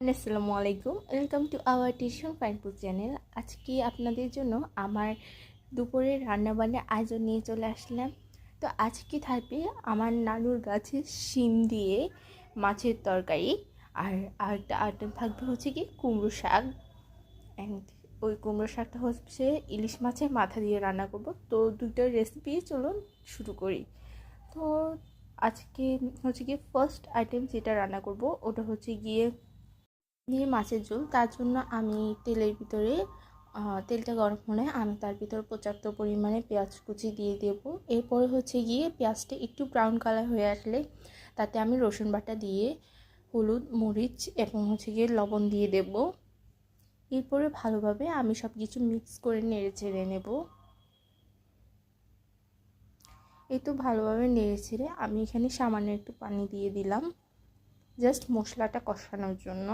আসসালামু আলাইকুম welcome to our tuition Fainpur channel আজকে আপনাদের জন্য আমার দুপুরের রান্নাবান্নার আয়োজন নিয়ে চলে আসলাম। তো আজকে থাকবে আমার নানুর গাছে শিম দিয়ে মাছের তরকারি আর আরেকটা আইটেম থাকবে হচ্ছে কি কুমড়ো শাক। অ্যান্ড ওই কুমড়ো শাকটা হচ্ছে ইলিশ মাছের মাথা দিয়ে রান্না করব। তো দুটো রেসিপি চলুন শুরু করি। তো আজকে হচ্ছে গিয়ে ফার্স্ট আইটেম যেটা রান্না করব, ওটা হচ্ছে গিয়ে দিয়ে মাছের ঝোল। তার জন্য আমি তেলের ভিতরে তেলটা গরম হলে আমি তার ভিতর পর্যাপ্ত পরিমাণে পেঁয়াজ কুচি দিয়ে দেব। এরপরে হচ্ছে গিয়ে পেঁয়াজটা একটু ব্রাউন কালার হয়ে আসলে তাতে আমি রসুন বাটা দিয়ে হলুদ, মরিচ এবং হচ্ছে গিয়ে লবণ দিয়ে দেব। এরপরে ভালোভাবে আমি সব কিছু মিক্স করে নেড়ে ছেড়ে নেব। এই তো ভালোভাবে নেড়ে ছেড়ে আমি এখানে সামান্য একটু পানি দিয়ে দিলাম। জাস্ট মশলাটা কষানোর জন্য।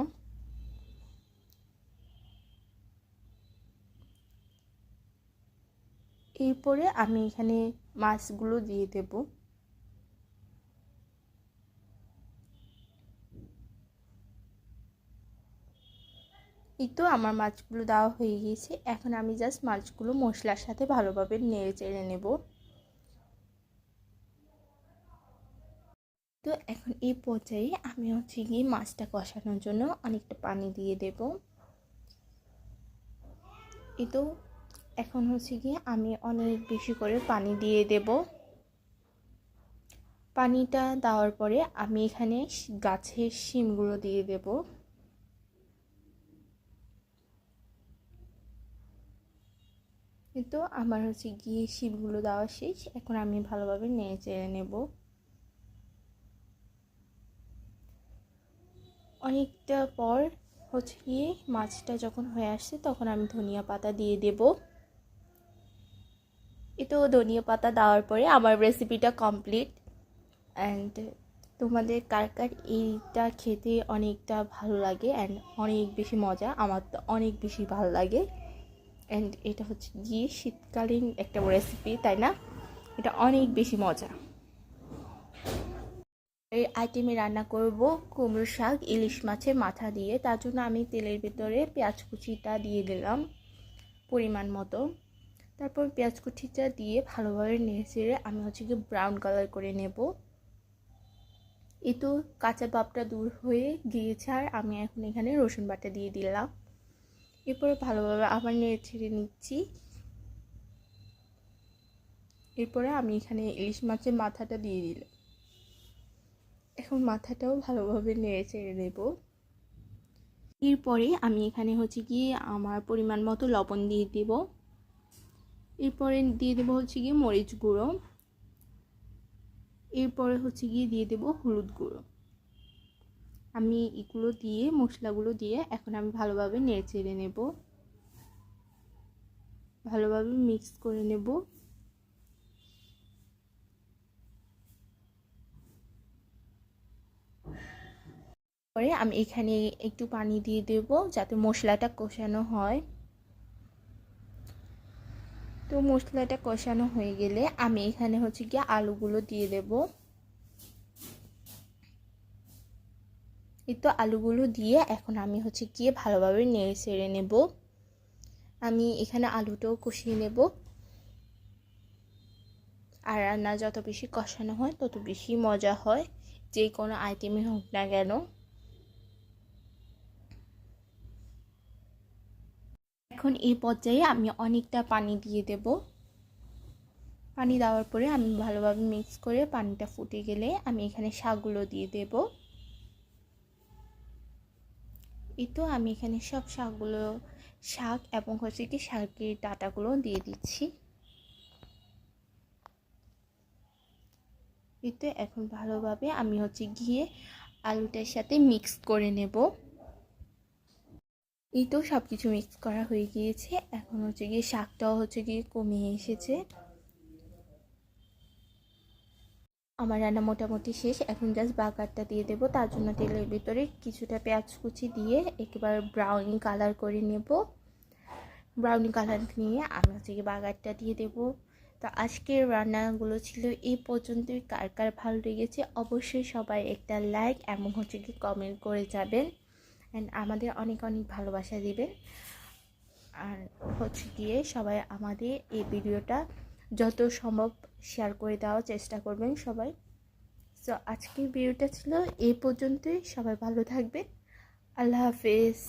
এরপরে আমি এখানে মাছগুলো দিয়ে দেব। এই তো আমার মাছগুলো দেওয়া হয়ে গিয়েছে। এখন আমি জাস্ট মাছগুলো মশলার সাথে ভালোভাবে নেড়ে চেড়ে নেব। তো এখন এই পর্যায়ে আমি হচ্ছে গিয়ে মাছটা কষানোর জন্য অনেকটা পানি দিয়ে দেব। এই তো এখন হচ্ছে গিয়ে আমি অনেক বেশি করে পানি দিয়ে দেব। পানিটা দেওয়ার পরে আমি এখানে গাছের শিমগুলো দিয়ে দেব। কিন্তু আমার হচ্ছে গিয়ে শিমগুলো দেওয়া শেষ। এখন আমি ভালোভাবে নেড়ে চেড়ে নেব। অনেকটা পর হচ্ছে গিয়ে মাছটা যখন হয়ে আসছে তখন আমি ধনিয়া পাতা দিয়ে দেবো। এতো ধনিয়া পাতা দেওয়ার পরে আমার রেসিপিটা কমপ্লিট অ্যান্ড তোমাদের কার কার এইটা খেতে অনেকটা ভালো লাগে অ্যান্ড অনেক বেশি মজা, আমার তো অনেক বেশি ভালো লাগে। অ্যান্ড এটা হচ্ছে গিয়ে শীতকালীন একটা রেসিপি তাই না? এটা অনেক বেশি মজা। এই আইটেমে রান্না করব কুমড়ো শাক, ইলিশ মাছের মাথা দিয়ে। তার জন্য আমি তেলের ভিতরে পেঁয়াজ কুচিটা দিয়ে দিলাম পরিমাণ মতো। তারপর পেঁয়াজ কুচিটা দিয়ে ভালোভাবে নেড়ে আমি হচ্ছে কি ব্রাউন কালার করে নেব। এই তো কাঁচা বাপটা দূর হয়ে গিয়েছে আর আমি এখন এখানে রসুন বাটা দিয়ে দিলাম। এরপরে ভালোভাবে আবার নেড়ে ছেড়ে নিচ্ছি। এরপরে আমি এখানে ইলিশ মাছের মাথাটা দিয়ে দিলাম। এখন মাথাটাও ভালোভাবে নেড়ে চেড়ে নেব। এরপরে আমি এখানে হচ্ছে গিয়ে আমার পরিমাণ মতো লবণ দিয়ে দেবো। এরপরে দিয়ে দেবো হচ্ছে গিয়ে মরিচ গুঁড়ো। এরপরে হচ্ছে গিয়ে দিয়ে দেবো হলুদ গুঁড়ো। আমি এগুলো দিয়ে, মশলাগুলো দিয়ে এখন আমি ভালোভাবে নেড়ে চেড়ে নেব। ভালোভাবে মিক্স করে নেব। পরে আমি এখানে একটু পানি দিয়ে দেব যাতে মশলাটা কষানো হয়। তো মশলাটা কষানো হয়ে গেলে আমি এখানে হচ্ছে গিয়ে আলুগুলো দিয়ে দেব। এই তো আলুগুলো দিয়ে এখন আমি হচ্ছে গিয়ে ভালোভাবে নেড়ে সেড়ে নেব। আমি এখানে আলুটাও কষিয়ে নেব। আর রান্না যত বেশি কষানো হয় তত বেশি মজা হয়, যে কোনো আইটেমই হোক না কেন। এখন এই পর্যায়ে আমি অনেকটা পানি দিয়ে দেব। পানি দেওয়ার পরে আমি ভালোভাবে মিক্স করে পানিটা ফুটে গেলে আমি এখানে শাকগুলো দিয়ে দেব। এই তো আমি এখানে সব শাকগুলো, শাক এবং হচ্ছে কি শাকের ডাটাগুলো দিয়ে দিচ্ছি। এই তো এখন ভালোভাবে আমি হচ্ছে গিয়ে আলুটার সাথে মিক্স করে নেব। এই তো সব কিছু মিক্স করা হয়ে গিয়েছে। এখন হচ্ছে গিয়ে শাকটাও হচ্ছে গিয়ে কমিয়ে এসেছে। আমার রান্না মোটামুটি শেষ। এখন জাস্ট বাগারটা দিয়ে দেবো। তার জন্য তেলের ভিতরে কিছুটা পেঁয়াজ কুচি দিয়ে একেবারে ব্রাউনি কালার করে নেব। ব্রাউনি কালার নিয়ে আমি হচ্ছে গিয়ে বাগারটা দিয়ে দেব। তো আজকের রান্নাগুলো ছিল এই পর্যন্তই। কার কার ভালো লেগেছে অবশ্যই সবাই একটা লাইক এবং হচ্ছে কি কমেন্ট করে যাবেন। অ্যান্ড আমাদের অনেক অনেক ভালোবাসা দেবে। আর হচ্ছে গিয়ে সবাই আমাদের এই ভিডিওটা যত সম্ভব শেয়ার করে দেওয়ার চেষ্টা করবেন সবাই। সো আজকের ভিডিওটা ছিল এই পর্যন্তই। সবাই ভালো থাকবে আল্লাহ হাফেজ।